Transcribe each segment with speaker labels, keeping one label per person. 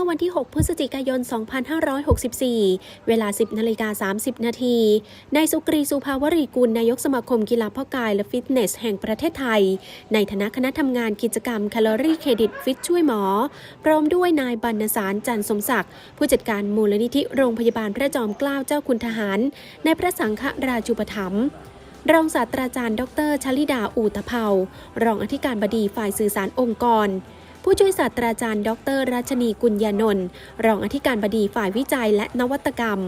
Speaker 1: มื่อวันที่ 6 พฤศจิกายน 2564 เวลา 10นาฬิกา30 นาทีนายสุกรีสุภาวรีกุลนายกสมาคมกีฬาพ่อกายและฟิตเนส แห่งประเทศไทย ในฐานะคณะทำงานกิจกรรมแคลอรี่เครดิตฟิตช่วยหมอ พร้อมด้วยนายบรรณสารจันสมศักดิ์ผู้จัดการมูลนิธิโรงพยาบาลพระจอมเกล้าเจ้าคุณทหาร ในพระสังฆราชูปถัมภ์รองศาสตราจารย์ ดรชลิดา อูตะเภารองอธิการบดีฝ่ายสื่อสารองค์กร ผู้ช่วยศาสตราจารย์ ดรราชนีกุลยานนท์รองอธิการบดีฝ่ายวิจัยและนวัตกรรม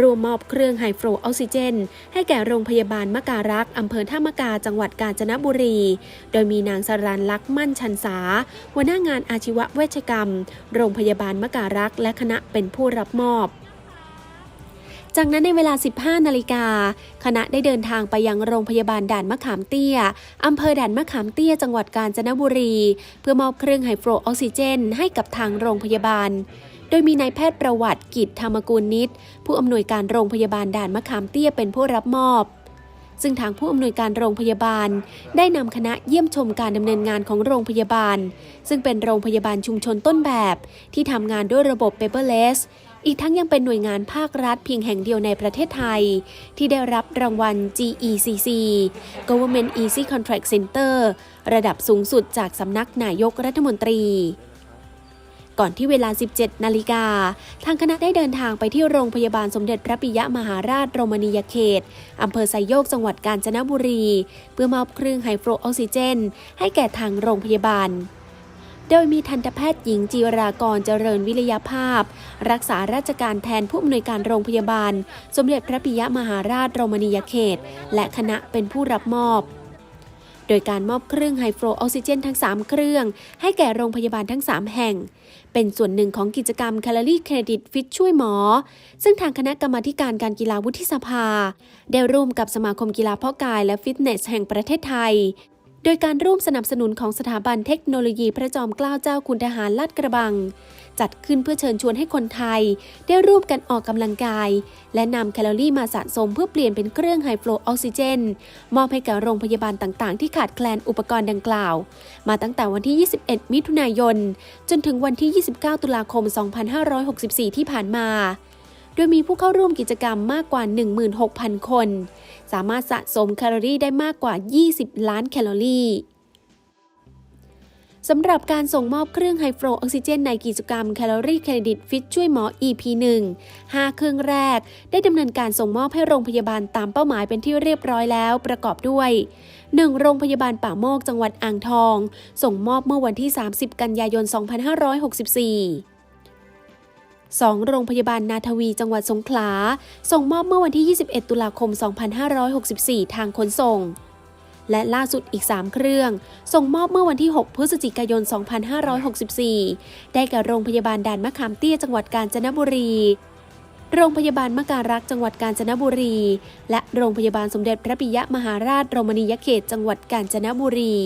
Speaker 1: รวมมอบเครื่องไฮฟออกซิเจน ให้แก่โรงพยาบาลมะการักอำเภอท่ามะกาจังหวัดกาญจนบุรี โดยมีนางสรันลักษณ์มั่นชันสาหัวหน้างานอาชีวเวชกรรม โรงพยาบาลมะการักและคณะเป็นผู้รับมอบ จากนั้นในเวลา 15 นาฬิกา คณะได้เดินทางไปยังโรงพยาบาลด่านมะขามเตี้ย อำเภอด่านมะขามเตี้ย จังหวัดกาญจนบุรี เพื่อมอบเครื่องไฮฟออกซิเจน ให้กับทางโรงพยาบาล โดยมีนายแพทย์ประวัติกิจธรรมกุลนิตผู้อำนวยการโรงพยาบาลด่านมะขามเตี้ยเป็นผู้รับมอบซึ่งทางผู้อำนวยการโรงพยาบาล ได้นำคณะเยี่ยมชมการดำเนินงานของโรงพยาบาล ซึ่งเป็นโรงพยาบาลชุมชนต้นแบบ ที่ทำงานด้วยระบบ paperless อีกทั้งยังเป็นหน่วยงานภาครัฐเพียงแห่งเดียวในประเทศไทย ที่ได้รับรางวัล GECC Government Easy Contract Center ระดับสูงสุดจากสำนักนายกรัฐมนตรีก่อนที่เวลา 17 นาฬิกา ทางคณะได้เดินทางไปที่โรงพยาบาลสมเด็จพระปิยมหาราชโรมานียเขต อำเภอไซโยก จังหวัดกาญจนบุรี เพื่อมอบเครื่องไฮฟลูออกซิเจน ให้แก่ทางโรงพยาบาล ดยมีทันตแพทย์หญิงจีรากรเจริญวิริยภาพ รักษาราชการแทนผู้อำนวยการโรงพยาบาล สมเด็จพระปิยมหาราชโรมานียเขต และคณะเป็นผู้รับมอบ โดยการมอบเครื่องไฮฟลออกซิเจนทั้ง 3 เครื่อง ให้แก่โรงพยาบาลทั้ง 3 แห่ง เป็นส่วนหนึ่งของกิจกรรมแคลอรี่เครดิตฟิตช่วยหมอ ซึ่งทางคณะกรรมาการการกีฬาวุฒิสภา ได้ร่วมกับสมาคมกีฬาเพาะกายและฟิตเนสแห่งประเทศไทย โดยการร่วมสนับสนุนของสถาบันเทคโนโลยีพระจอมเกล้าเจ้าคุณทหารลาดกระบัง จัดขึ้นเพื่อเชิญชวนให้คนไทย ได้ร่วมกันออกกำลังกาย และนำแคลอรี่มาสะสมเพื่อเปลี่ยนเป็นเครื่องไฮฟลออกซิเจน มอบให้กับโรงพยาบาลต่างๆ ที่ขาดแคลนอุปกรณ์ดังกล่าว มาตั้งแต่วันที่ 21 มิถุนายน จนถึงวันที่ 29 ตุลาคม 2564 ที่ผ่านมา โดยมีผู้เข้าร่วมกิจกรรมมากกว่า 16,000 คน สามารถสะสมแคลอรี่ได้มากกว่า 20 ล้านแคลอรี่สำหรับการส่งมอบเครื่องไฮฟลูออกซิเจนในกิจกรรมแคลอรี่เครดิตฟิตช่วยหมอ EP 1 5 เครื่องแรก ได้ดำเนินการส่งมอบให้โรงพยาบาลตามเป้าหมายเป็นที่เรียบร้อยแล้วประกอบด้วย 1. โรงพยาบาลป่าโมกจังหวัดอ่างทอง ส่งมอบเมื่อวันที่ 30 กันยายน 2564 2. โรงพยาบาลนาทวีจังหวัดสงขลา ส่งมอบเมื่อวันที่ 21 ตุลาคม 2564 ทางขนส่ง และล่าสุดอีก 3 เครื่อง ส่งมอบเมื่อวันที่ 6 พฤศจิกายน 2564 ได้แก่โรงพยาบาลด่านมะขามเตี้ยจังหวัดกาญจนบุรีโรงพยาบาลมการักษ์จังหวัดกาญจนบุรี และโรงพยาบาลสมเด็จพระปิยมหาราชโรมานียเขตจังหวัดกาญจนบุรี